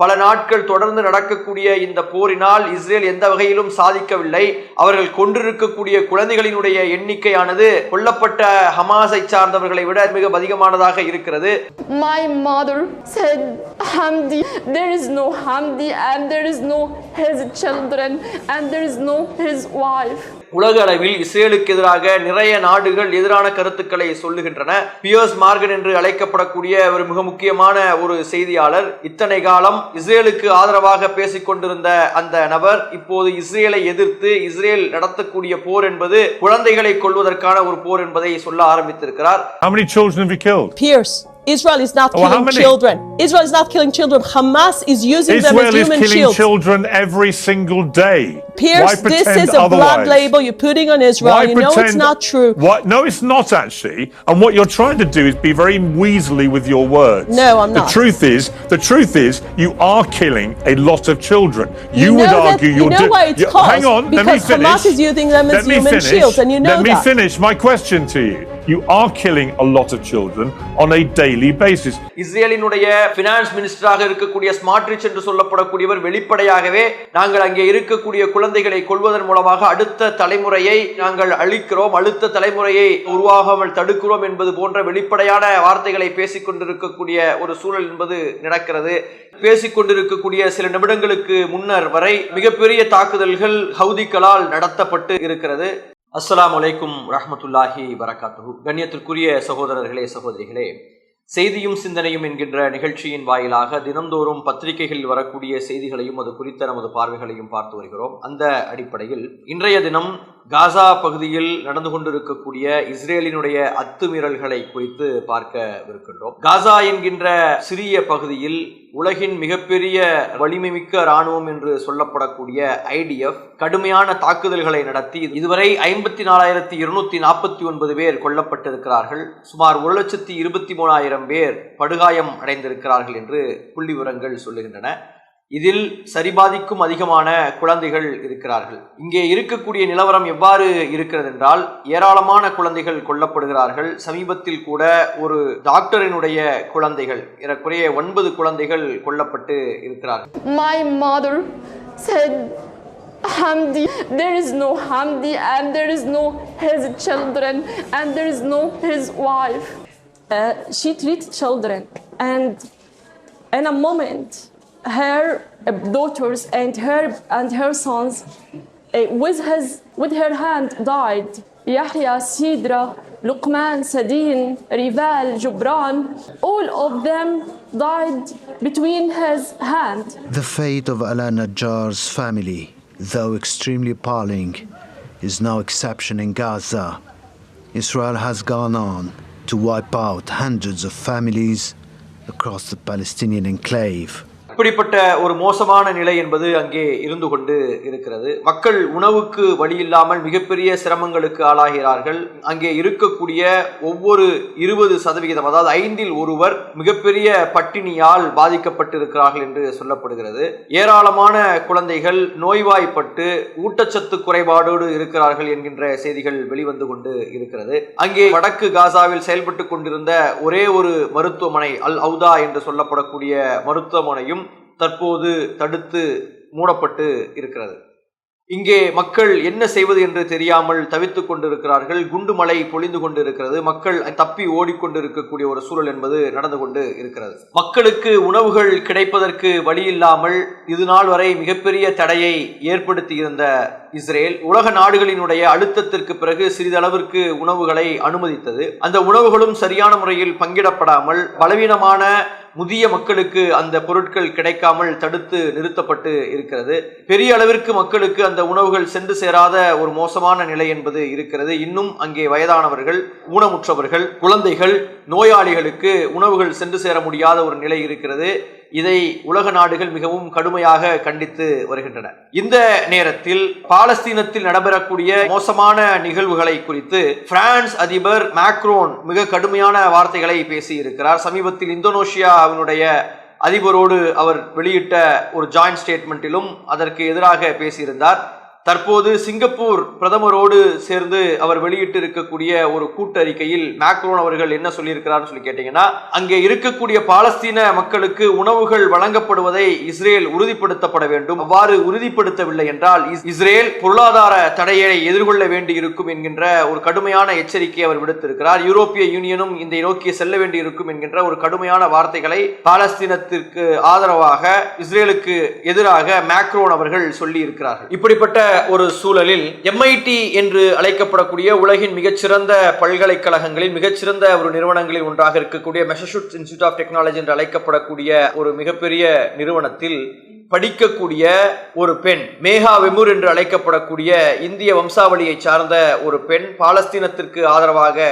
பல நாட்கள் தொடர்ந்து நடக்கக்கூடிய இந்த போரினால் இஸ்ரேல் எந்த வகையிலும் சாதிக்கவில்லை அவர்கள் கொண்டிருக்கக்கூடிய குழந்தைகளினுடைய எண்ணிக்கையானது கொல்லப்பட்ட ஹமாஸை சார்ந்தவர்களை விட மிக அதிகமானதாக இருக்கிறது My mother said, Hamdi, there is no Hamdi, and there is no his children, and there is no his wife. உலக அளவில் இஸ்ரேலுக்கு எதிராக நிறைய நாடுகள் எதிரான கருத்துக்களை சொல்லுகின்றன பியர்ஸ் மார்கன் என்று அழைக்கப்படக்கூடிய ஒரு மிக முக்கியமான ஒரு செய்தியாளர் இத்தனை காலம் இஸ்ரேலுக்கு ஆதரவாக பேசிக் கொண்டிருந்த அந்த நபர் இப்போது இஸ்ரேலை எதிர்த்து இஸ்ரேல் நடத்தக்கூடிய போர் என்பது குழந்தைகளை கொள்வதற்கான ஒரு போர் என்பதை சொல்ல ஆரம்பித்திருக்கிறார் How many children have you killed? Pierce. Israel is not how killing children. Israel is not killing children. Hamas is using them as human children. Israel is killing shields. children every single day. Why Pierce, this is a blood label you're putting on Israel. Why you know it's not true. What? No, it's not actually. And what you're trying to do is be very weaselly with your words. No, I'm not. The truth is, the truth is, you are killing a lot of children. You, You would know that- argue you You know why it's caused? Hang on, let me Because finish. Hamas is using them as let human finish. shields, and you know Let me that. finish my question to you. You are killing a lot of children on a daily basis. இஸ்ரேலினுடைய finance மினிஸ்டராக இருக்கக்கூடிய ஸ்மார்ட்ரிச் என்று சொல்லப்படக்கூடியவர் வெளிப்படையாகவே நாங்கள் அங்கே இருக்கக்கூடிய குழந்தைகளை கொள்வதன் மூலமாக அடுத்த தலைமுறையை நாங்கள் அழிக்கிறோம் அடுத்த தலைமுறையை உருவாகாமல் தடுக்கிறோம் என்பது போன்ற வெளிப்படையான வார்த்தைகளை பேசிக் கொண்டிருக்கக்கூடிய ஒரு சூழல் என்பது நடக்கிறது பேசிக் கொண்டிருக்கக்கூடிய சில நிமிடங்களுக்கு முன்னர் வரை மிகப்பெரிய தாக்குதல்கள் ஹவுதிகளால் நடத்தப்பட்டு இருக்கிறது அஸ்ஸலாமு அலைக்கும் ரஹமத்துல்லாஹி வரகாத்து கண்ணியத்திற்குரிய சகோதரர்களே சகோதரிகளே செய்தியும் சிந்தனையும் என்கின்ற நிகழ்ச்சியின் வாயிலாக தினந்தோறும் பத்திரிகைகளில் வரக்கூடிய செய்திகளையும் அது குறித்த நமது பார்வைகளையும் பார்த்து வருகிறோம். அந்த அடிப்படையில் இன்றைய தினம் காசா பகுதியில் நடந்து கொண்டிருக்கக்கூடிய இஸ்ரேலினுடைய அத்துமீறல்களை குறித்து பார்க்கவிருக்கின்றோம். காசா என்கின்ற சிறிய பகுதியில் உலகின் மிகப்பெரிய வலிமைமிக்க இராணுவம் என்று சொல்லப்படக்கூடிய ஐடிஎஃப் கடுமையான தாக்குதல்களை நடத்தி இதுவரை ஐம்பத்தி நாலாயிரத்தி இருநூத்தி நாற்பத்தி ஒன்பது பேர் கொல்லப்பட்டிருக்கிறார்கள். சுமார் ஒரு லட்சத்தி இருபத்தி மூணாயிரம் பேர் படுகாயம் அடைந்திருக்கிறார்கள் என்று புள்ளி விவரங்கள் சொல்லுகின்றன. இதில் சரிபாதிக்கும் அதிகமான குழந்தைகள் இருக்கிறார்கள். இங்கே இருக்கக்கூடிய நிலவரம் எவ்வாறு இருக்கிறது என்றால் ஏராளமான குழந்தைகள் கொல்லப்படுகிறார்கள். சமீபத்தில் கூட ஒரு டாக்டரினுடைய குழந்தைகள் ஏறக்குறைய ஒன்பது குழந்தைகள் கொல்லப்பட்டு இருக்கிறார்கள். My mother said, Hamdi, there is no Hamdi, and there is no his children, and there is no his wife. Uh, she treats children, and in a moment, her uh, daughters and her and her sons, uh, with his with her hand, died. Yahya, Sidra, Luqman, Sadin, Rival, Jubran, all of them died between his hand. The fate of Ala Najjar's family, though extremely appalling, is no exception in Gaza. Israel has gone on to wipe out hundreds of families across the Palestinian enclave. இப்படிப்பட்ட ஒரு மோசமான நிலை என்பது அங்கே இருந்து கொண்டு இருக்கிறது. மக்கள் உணவுக்கு வழி இல்லாமல் மிகப்பெரிய சிரமங்களுக்கு ஆளாகிறார்கள். அங்கே இருக்கக்கூடிய ஒவ்வொரு இருபது சதவிகிதம் அதாவது ஐந்தில் ஒருவர் மிகப்பெரிய பட்டினியால் பாதிக்கப்பட்டிருக்கிறார்கள் என்று சொல்லப்படுகிறது. ஏராளமான குழந்தைகள் நோய்வாய்ப்பட்டு ஊட்டச்சத்து குறைபாடோடு இருக்கிறார்கள் என்கின்ற செய்திகள் வெளிவந்து கொண்டு இருக்கிறது. அங்கே வடக்கு காசாவில் செயல்பட்டு கொண்டிருந்த ஒரே ஒரு மருத்துவமனை அல் அவுதா என்று சொல்லப்படக்கூடிய மருத்துவமனையும் தற்போது தடுத்து மூடப்பட்டு இருக்கிறது. இங்கே மக்கள் என்ன செய்வது என்று தெரியாமல் தவித்து கொண்டிருக்கிறார்கள். குண்டு மழை பொழிந்து கொண்டு இருக்கிறது மக்கள் தப்பி ஓடிக்கொண்டிருக்கக்கூடிய ஒரு சூழல் என்பது நடந்து கொண்டு இருக்கிறது. மக்களுக்கு உணவுகள் கிடைப்பதற்கு வழி இல்லாமல் இது நாள் வரை மிகப்பெரிய தடையை ஏற்படுத்தி இருந்த இஸ்ரேல் உலக நாடுகளினுடைய அழுத்தத்திற்கு பிறகு சிறிதளவிற்கு உணவுகளை அனுமதித்தது. அந்த உணவுகளும் சரியான முறையில் பங்கிடப்படாமல் பலவீனமான முதிய மக்களுக்கு அந்த பொருட்கள் கிடைக்காமல் தடுத்து நிறுத்தப்பட்டு இருக்கிறது. பெரிய அளவிற்கு மக்களுக்கு அந்த உணவுகள் சென்று சேராத ஒரு மோசமான நிலை என்பது இருக்கிறது. இன்னும் அங்கே வயதானவர்கள் ஊனமுற்றவர்கள் குழந்தைகள் நோயாளிகளுக்கு உணவுகள் சென்று சேர முடியாத ஒரு நிலை இருக்கிறது. இதை உலக நாடுகள் மிகவும் கடுமையாக கண்டித்து வருகின்றன. இந்த நேரத்தில் பாலஸ்தீனத்தில் நடைபெறக்கூடிய மோசமான நிகழ்வுகளை குறித்து பிரான்ஸ் அதிபர் மேக்ரோன் மிக கடுமையான வார்த்தைகளை பேசி இருக்கிறார் சமீபத்தில் இந்தோனேஷியாவினுடைய அதிபரோடு அவர் வெளியிட்ட ஒரு ஜாயிண்ட் ஸ்டேட்மெண்ட்டிலும் அதற்கு எதிராக பேசியிருந்தார். தற்போது சிங்கப்பூர் பிரதமரோடு சேர்ந்து அவர் வெளியிட்டு இருக்கக்கூடிய ஒரு கூட்டறிக்கையில் மேக்ரோன் அவர்கள் என்ன சொல்லியிருக்கிறார்னு சொல்லி கேட்டீங்கன்னா அங்கே இருக்கக்கூடிய பாலஸ்தீன மக்களுக்கு உணவுகள் வழங்கப்படுவதை இஸ்ரேல் உறுதிப்படுத்தப்பட வேண்டும். அவ்வாறு உறுதிப்படுத்தவில்லை என்றால் இஸ்- இஸ்ரேல் பொருளாதார தடையை எதிர்கொள்ள வேண்டியிருக்கும் என்கின்ற ஒரு கடுமையான எச்சரிக்கையை அவர் விடுத்திருக்கிறார். யூரோப்பிய யூனியனும் இந்த நோக்கி செல்ல வேண்டியிருக்கும் என்கின்ற ஒரு கடுமையான வார்த்தைகளை பாலஸ்தீனத்திற்கு ஆதரவாக இஸ்ரேலுக்கு எதிராக மேக்ரோன் அவர்கள் சொல்லி இருக்கிறார்கள் இப்படிப்பட்ட ஒரு சூழலில் எம்ஐடி என்று அழைக்கப்படக்கூடிய உலகின் மிகச்சிறந்த பல்கலைக்கழகங்களில் மிகச்சிறந்த ஒரு நிறுவனங்களில் ஒன்றாக இருக்கக்கூடிய மெசசூட்ஸ் இன்ஸ்டியூட் ஆஃப் டெக்னாலஜி என்று அழைக்கப்படக்கூடிய ஒரு மிகப்பெரிய நிறுவனத்தில் படிக்கக்கூடிய ஒரு பெண் மேகா வெமுர் என்று அழைக்கப்படக்கூடிய இந்திய வம்சாவளியை சார்ந்த ஒரு பெண் பாலஸ்தீனத்திற்கு ஆதரவாக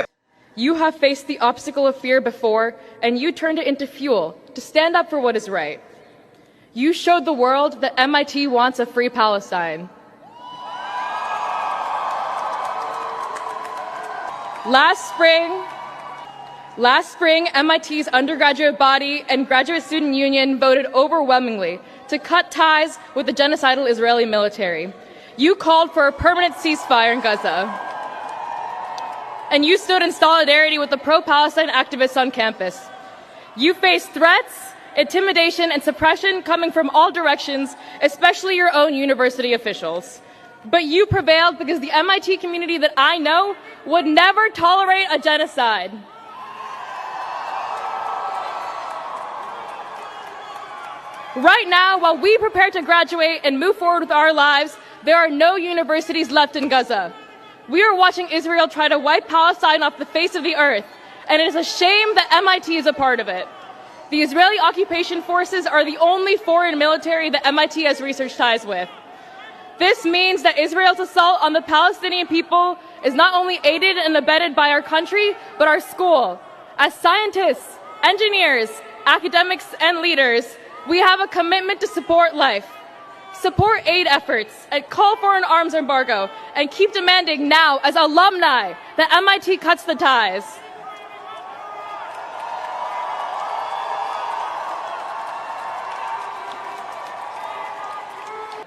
You have faced the obstacle of fear before, and you turned it into fuel to stand up for what is right. You showed the world that MIT wants a free Palestine. Last spring, last spring, MIT's undergraduate body and graduate student union voted overwhelmingly to cut ties with the genocidal Israeli military. You called for a permanent ceasefire in Gaza and you stood in solidarity with the pro Palestine activists on campus. You faced threats, intimidation, and suppression coming from all directions, especially your own university officials. But you prevailed because the MIT community that I know would never tolerate a genocide. Right now, while we prepare to graduate and move forward with our lives, there are no universities left in Gaza. We are watching Israel try to wipe Palestine off the face of the earth, and it is a shame that MIT is a part of it. The Israeli occupation forces are the only foreign military that MIT has research ties with. This means that Israel's assault on the Palestinian people is not only aided and abetted by our country, but our school. As scientists, engineers, academics, and leaders, we have a commitment to support life, support aid efforts, and call for an arms embargo, and keep demanding now, as alumni, that MIT cuts the ties.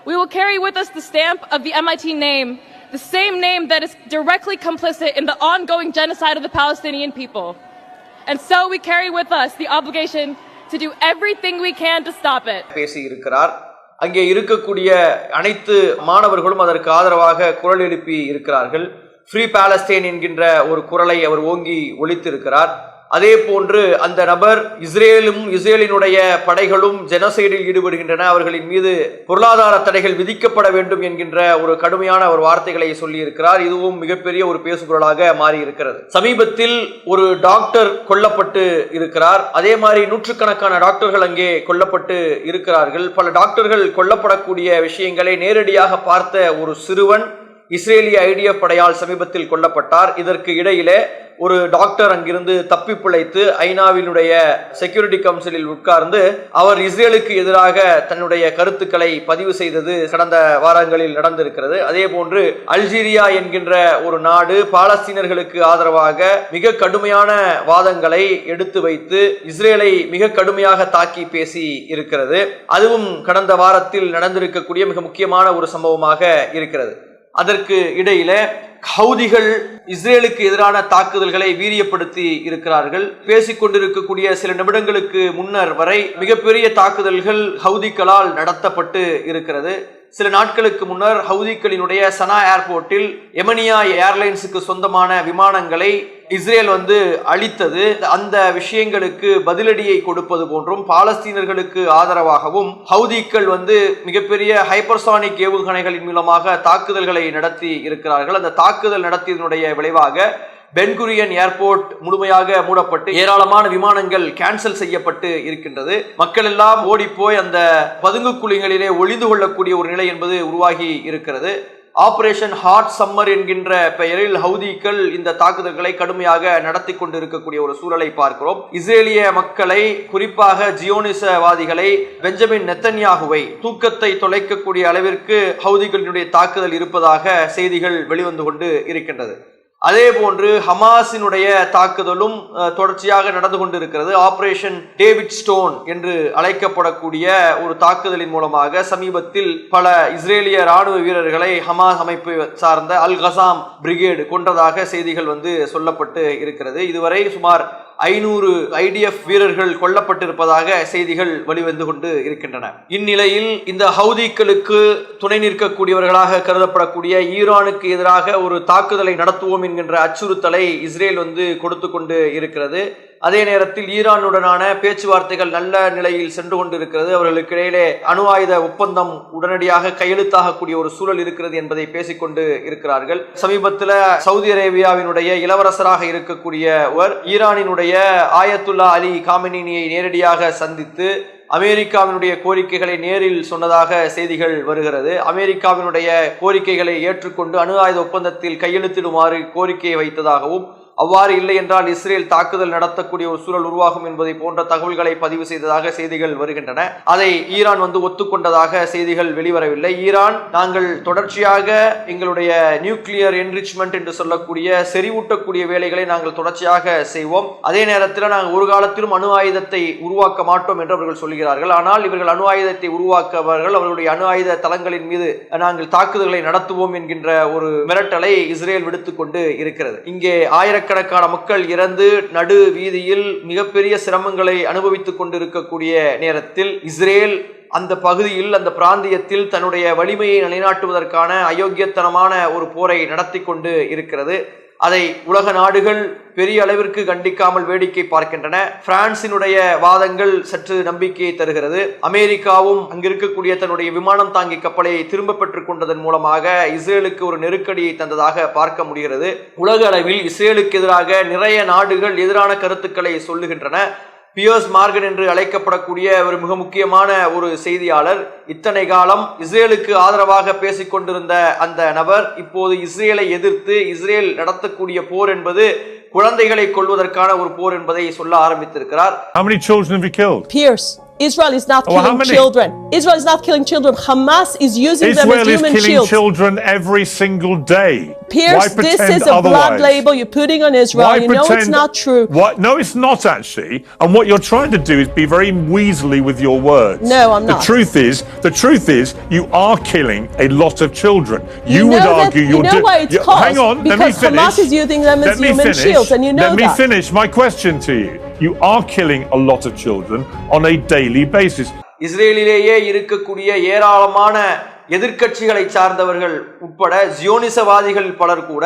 We will carry with us the stamp of the MIT name, the same name that is directly complicit in the ongoing genocide of the Palestinian people. And so we carry with us the obligation to do everything we can to stop it. பேசி இருக்கிறார் அங்கே இருக்கக்கூடிய அனைத்து மாணவர்களும் அதற்கு ஆதரவாக குரல் எழுப்பி இருக்கிறார்கள் ஃப்ரீ பாலஸ்தீன் என்கின்ற ஒரு குரலை அவர் ஓங்கி ஒலித்திருக்கிறார் அதே போன்று அந்த நபர் இஸ்ரேலும் இஸ்ரேலினுடைய படைகளும் ஜெனசைடில் ஈடுபடுகின்றன. அவர்களின் மீது பொருளாதார தடைகள் விதிக்கப்பட வேண்டும் என்கின்ற ஒரு கடுமையான ஒரு வார்த்தைகளை சொல்லியிருக்கிறார். இதுவும் மிகப்பெரிய ஒரு பேசுகுரலாக மாறியிருக்கிறது. சமீபத்தில் ஒரு டாக்டர் கொல்லப்பட்டு இருக்கிறார். அதே மாதிரி நூற்றுக்கணக்கான டாக்டர்கள் அங்கே கொல்லப்பட்டு இருக்கிறார்கள். பல டாக்டர்கள் கொல்லப்படக்கூடிய விஷயங்களை நேரடியாக பார்த்த ஒரு சிறுவன் இஸ்ரேலிய ஐடிஎஃப் படையால் சமீபத்தில் கொல்லப்பட்டார். இதற்கு இடையிலே ஒரு டாக்டர் அங்கிருந்து தப்பி பிழைத்து ஐநாவினுடைய செக்யூரிட்டி கவுன்சிலில் உட்கார்ந்து அவர் இஸ்ரேலுக்கு எதிராக தன்னுடைய கருத்துக்களை பதிவு செய்தது கடந்த வாரங்களில் நடந்திருக்கிறது. அதே போன்று அல்ஜீரியா என்கின்ற ஒரு நாடு பாலஸ்தீனர்களுக்கு ஆதரவாக மிக கடுமையான வாதங்களை எடுத்து வைத்து இஸ்ரேலை மிக கடுமையாக தாக்கி பேசி இருக்கிறது. அதுவும் கடந்த வாரத்தில் நடந்திருக்கக்கூடிய மிக முக்கியமான ஒரு சம்பவமாக இருக்கிறது. அதற்கு இடையில ஹவுதிகள் இஸ்ரேலுக்கு எதிரான தாக்குதல்களை வீரியப்படுத்தி இருக்கிறார்கள். பேசிக் கொண்டிருக்கக்கூடிய சில நிமிடங்களுக்கு முன்னர் வரை மிகப்பெரிய தாக்குதல்கள் ஹவுதிகளால் நடத்தப்பட்டு இருக்கிறது. சில நாட்களுக்கு முன்னர் ஹவுதிகளினுடைய சனா ஏர்போர்ட்டில் எமனியா ஏர்லைன்ஸுக்கு சொந்தமான விமானங்களை இஸ்ரேல் வந்து அளித்தது அந்த விஷயங்களுக்கு பதிலடியை கொடுப்பது போன்றும் பாலஸ்தீனர்களுக்கு ஆதரவாகவும் ஹவுதிக்கள் வந்து மிகப்பெரிய ஹைப்பர்சானிக் ஏவுகணைகளின் மூலமாக தாக்குதல்களை நடத்தி இருக்கிறார்கள். அந்த தாக்குதல் நடத்தியதனுடைய விளைவாக பென்குரியன் ஏர்போர்ட் முழுமையாக மூடப்பட்டு ஏராளமான விமானங்கள் கேன்சல் செய்யப்பட்டு இருக்கின்றது. மக்கள் எல்லாம் ஓடிப்போய் அந்த பதுங்கு குழிகளிலே ஒளிந்து கொள்ளக்கூடிய ஒரு நிலை என்பது உருவாகி இருக்கிறது. ஆபரேஷன் ஹாட் சம்மர் என்கின்ற பெயரில் ஹவுதிகள் இந்த தாக்குதல்களை கடுமையாக நடத்தி கொண்டிருக்கக்கூடிய ஒரு சூழலை பார்க்கிறோம். இஸ்ரேலிய மக்களை குறிப்பாக ஜியோனிசவாதிகளை பெஞ்சமின் நெத்தன்யாகுவை தூக்கத்தை தொலைக்கக்கூடிய அளவிற்கு ஹவுதிகளினுடைய தாக்குதல் இருப்பதாக செய்திகள் வெளிவந்து கொண்டு இருக்கின்றது. அதே போன்று ஹமாஸினுடைய தாக்குதலும் தொடர்ச்சியாக நடந்து கொண்டிருக்கிறது. ஆபரேஷன் டேவிட் ஸ்டோன் என்று அழைக்கப்படக்கூடிய ஒரு தாக்குதலின் மூலமாக சமீபத்தில் பல இஸ்ரேலிய ராணுவ வீரர்களை ஹமாஸ் அமைப்பு சார்ந்த அல் கசாம் பிரிகேடு கொன்றதாக செய்திகள் வந்து சொல்லப்பட்டு இருக்கிறது. இதுவரை சுமார் ஐநூறு ஐடிஎஃப் வீரர்கள் கொல்லப்பட்டிருப்பதாக செய்திகள் வெளிவந்து கொண்டு இருக்கின்றன. இந்நிலையில் இந்த ஹவுதிக்களுக்கு துணை நிற்கக்கூடியவர்களாக கருதப்படக்கூடிய ஈரானுக்கு எதிராக ஒரு தாக்குதலை நடத்துவோம் என்கின்ற அச்சுறுத்தலை இஸ்ரேல் வந்து கொடுத்து கொண்டு இருக்கிறது. அதே நேரத்தில் ஈரானுடனான பேச்சுவார்த்தைகள் நல்ல நிலையில் சென்று கொண்டிருக்கிறது. அவர்களுக்கு இடையிலே அணு ஆயுத ஒப்பந்தம் உடனடியாக கையெழுத்தாகக்கூடிய ஒரு சூழல் இருக்கிறது என்பதை பேசிக்கொண்டு இருக்கிறார்கள். சமீபத்தில் சவுதி அரேபியாவினுடைய இளவரசராக இருக்கக்கூடியவர் ஈரானினுடைய ஆயத்துல்லா அலி காமினியை நேரடியாக சந்தித்து அமெரிக்காவினுடைய கோரிக்கைகளை நேரில் சொன்னதாக செய்திகள் வருகிறது. அமெரிக்காவினுடைய கோரிக்கைகளை ஏற்றுக்கொண்டு அணு ஆயுத ஒப்பந்தத்தில் கையெழுத்திடுமாறு கோரிக்கையை வைத்ததாகவும் அவ்வாறு இல்லை என்றால் இஸ்ரேல் தாக்குதல் நடத்தக்கூடிய ஒரு சூழல் உருவாகும் என்பதை போன்ற தகவல்களை பதிவு செய்ததாக செய்திகள் வருகின்றன. அதை ஈரான் வந்து ஒத்துக்கொண்டதாக செய்திகள் வெளிவரவில்லை. ஈரான் நாங்கள் தொடர்ச்சியாக எங்களுடைய நியூக்ளியர் என்ரிச்மெண்ட் என்று சொல்லக்கூடிய செறிவூட்டக்கூடிய வேலைகளை நாங்கள் தொடர்ச்சியாக செய்வோம். அதே நேரத்தில் நாங்கள் ஒரு காலத்திலும் அணு ஆயுதத்தை உருவாக்க மாட்டோம் என்று அவர்கள் சொல்கிறார்கள். ஆனால் இவர்கள் அணு ஆயுதத்தை உருவாக்கவர்கள். அவர்களுடைய அணு ஆயுத தளங்களின் மீது நாங்கள் தாக்குதல்களை நடத்துவோம் என்கின்ற ஒரு மிரட்டலை இஸ்ரேல் விடுத்துக் கொண்டு இருக்கிறது. இங்கே ஆயிரக்கணக்கான மக்கள் இறந்து நடு வீதியில் மிகப்பெரிய சிரமங்களை அனுபவித்துக் கொண்டிருக்கக்கூடிய நேரத்தில் இஸ்ரேல் அந்த பகுதியில் அந்த பிராந்தியத்தில் தன்னுடைய வலிமையை நிலைநாட்டுவதற்கான அயோக்கியத்தனமான ஒரு போரை நடத்தி கொண்டு இருக்கிறது. அதை உலக நாடுகள் பெரிய அளவிற்கு கண்டிக்காமல் வேடிக்கை பார்க்கின்றன. பிரான்சினுடைய வாதங்கள் சற்று நம்பிக்கையை தருகிறது. அமெரிக்காவும் அங்கிருக்கக்கூடிய தன்னுடைய விமானம் தாங்கி கப்பலை திரும்ப பெற்றுக் கொண்டதன் மூலமாக இஸ்ரேலுக்கு ஒரு நெருக்கடியை தந்ததாக பார்க்க முடிகிறது. உலக அளவில் இஸ்ரேலுக்கு எதிராக நிறைய நாடுகள் எதிரான கருத்துக்களை சொல்லுகின்றன. பியர்ஸ் மார்கன் என்று அழைக்கப்படக்கூடிய ஒரு மிக முக்கியமான ஒரு செய்தியாளர். இத்தனை காலம் இஸ்ரேலுக்கு ஆதரவாக பேசிக் கொண்டிருந்த அந்த நபர் இப்போது இஸ்ரேலை எதிர்த்து இஸ்ரேல் நடத்தக்கூடிய போர் என்பது குழந்தைகளை கொள்வதற்கான ஒரு போர் என்பதை சொல்ல ஆரம்பித்திருக்கிறார். How many children have you killed? Pierce, Israel is not Oh, how killing children. Israel is not killing children. Hamas is using them as human shields. Israel is killing shields. children every single day. Pierce, this pretend is a blood label you're putting on Israel. Why you know it's not true. What? No, it's not actually. And what you're trying to do is be very weaselly with your words. No, I'm not. The truth is, the truth is, you are killing a lot of children. You, You would that- argue you you're know do- why it's you- caused? Hang on, let me Because finish. Hamas is using them as let me human finish. shields, and you know Let me that. finish my question to you. You are killing a lot of children on a daily basis. இஸ்ரேலிலேயே இருக்கக்கூடிய ஏராளமான எதிர்க்கட்சிகளை சார்ந்தவர்கள் உட்பட ஜியோனிசவாதிகள் பலர் கூட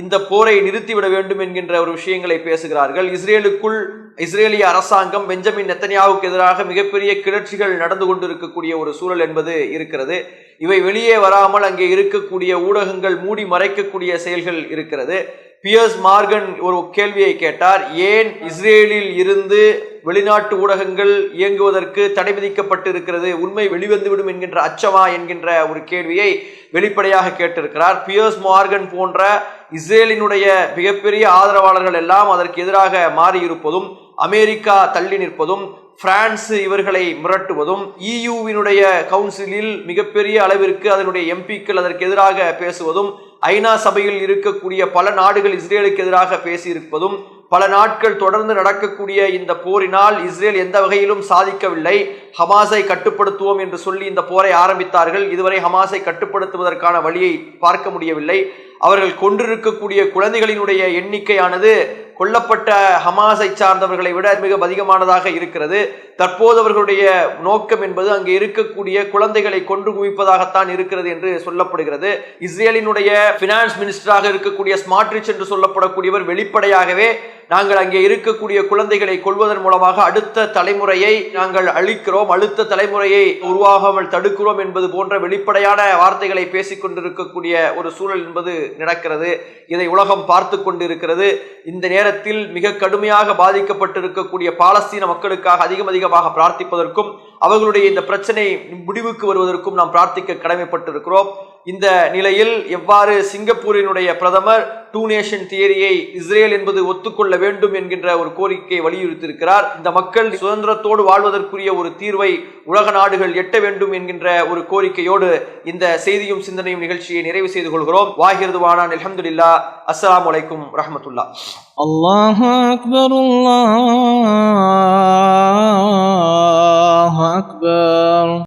இந்த போரை நிறுத்திவிட வேண்டும் என்கின்ற ஒரு விஷயங்களை பேசுகிறார்கள். இஸ்ரேலுக்குள் இஸ்ரேலிய அரசாங்கம் பெஞ்சமின் நெத்தனியாவுக்கு எதிராக மிகப்பெரிய கிளர்ச்சிகள் நடந்து கொண்டிருக்கக்கூடிய ஒரு சூழல் என்பது இருக்கிறது. இவை வெளியே வராமல் அங்கே இருக்கக்கூடிய ஊடகங்கள் மூடி மறைக்கக்கூடிய செயல்கள் இருக்கிறது. பியர்ஸ் மார்கன் ஒரு கேள்வியை கேட்டார். ஏன் இஸ்ரேலில் இருந்து வெளிநாட்டு ஊடகங்கள் இயங்குவதற்கு தடை விதிக்கப்பட்டு இருக்கிறது உண்மை வெளிவந்துவிடும் என்கின்ற அச்சமா என்கின்ற ஒரு கேள்வியை வெளிப்படையாக கேட்டிருக்கிறார். பியர்ஸ் மார்கன் போன்ற இஸ்ரேலினுடைய மிகப்பெரிய ஆதரவாளர்கள் எல்லாம் அதற்கு எதிராக மாறியிருப்பதும் அமெரிக்கா தள்ளி நிற்பதும் பிரான்ஸ் இவர்களை மிரட்டுவதும் இயுவினுடைய கவுன்சிலில் மிகப்பெரிய அளவிற்கு அதனுடைய எம்பிக்கள் அதற்கு எதிராக பேசுவதும் ஐநா சபையில் இருக்கக்கூடிய பல நாடுகள் இஸ்ரேலுக்கு எதிராக பேசியிருப்பதும் பல நாட்கள் தொடர்ந்து நடக்கக்கூடிய இந்த போரினால் இஸ்ரேல் எந்த வகையிலும் சாதிக்கவில்லை. ஹமாஸை கட்டுப்படுத்துவோம் என்று சொல்லி இந்த போரை ஆரம்பித்தார்கள். இதுவரை ஹமாஸை கட்டுப்படுத்துவதற்கான வழியை பார்க்க முடியவில்லை. அவர்கள் கொண்டிருக்கக்கூடிய குழந்தைகளினுடைய எண்ணிக்கையானது கொல்லப்பட்ட ஹமாஸை சார்ந்தவர்களை விட மிக அதிகமானதாக இருக்கிறது. தற்போது அவர்களுடைய நோக்கம் என்பது அங்கே இருக்கக்கூடிய குழந்தைகளை கொன்று குவிப்பதாகத்தான் இருக்கிறது என்று சொல்லப்படுகிறது. இஸ்ரேலினுடைய பினான்ஸ் மினிஸ்டராக இருக்கக்கூடிய ஸ்மார்ட்ரிச் என்று சொல்லப்படக்கூடியவர் வெளிப்படையாகவே நாங்கள் அங்கே இருக்கக்கூடிய குழந்தைகளை கொள்வதன் மூலமாக அடுத்த தலைமுறையை நாங்கள் அழிக்கிறோம் அடுத்த தலைமுறையை உருவாகாமல் தடுக்கிறோம் என்பது போன்ற வெளிப்படையான வார்த்தைகளை பேசிக் கொண்டிருக்கக்கூடிய ஒரு சூழல் என்பது நடக்கிறது. இதை உலகம் பார்த்து கொண்டிருக்கிறது. இந்த நேரத்தில் மிக கடுமையாக பாதிக்கப்பட்டிருக்கக்கூடிய பாலஸ்தீன மக்களுக்காக அதிகம் அதிகமாக பிரார்த்திப்பதற்கும் அவர்களுடைய இந்த பிரச்சனை முடிவுக்கு வருவதற்கும் நாம் பிரார்த்திக்க கடமைப்பட்டிருக்கிறோம். இந்த நிலையில் எவ்வாறு சிங்கப்பூரினுடைய பிரதமர் டூ நேஷன் தியரியை இஸ்ரேல் என்பது ஒத்துக்கொள்ள வேண்டும் என்கின்ற ஒரு கோரிக்கை வலியுறுத்தியிருக்கிறார். இந்த மக்கள் சுதந்திரத்தோடு வாழ்வதற்குரிய ஒரு தீர்வை உலக நாடுகள் எட்ட வேண்டும் என்கின்ற ஒரு கோரிக்கையோடு இந்த செய்தியும் சிந்தனையும் நிகழ்ச்சியை நிறைவு செய்து கொள்கிறோம். வாகிறது வானான் அலமதுல்லா அஸ்லாம் வலைக்கும் ரஹமத்துல்லா அல்லாஹ் அக்பர் அக்பர்.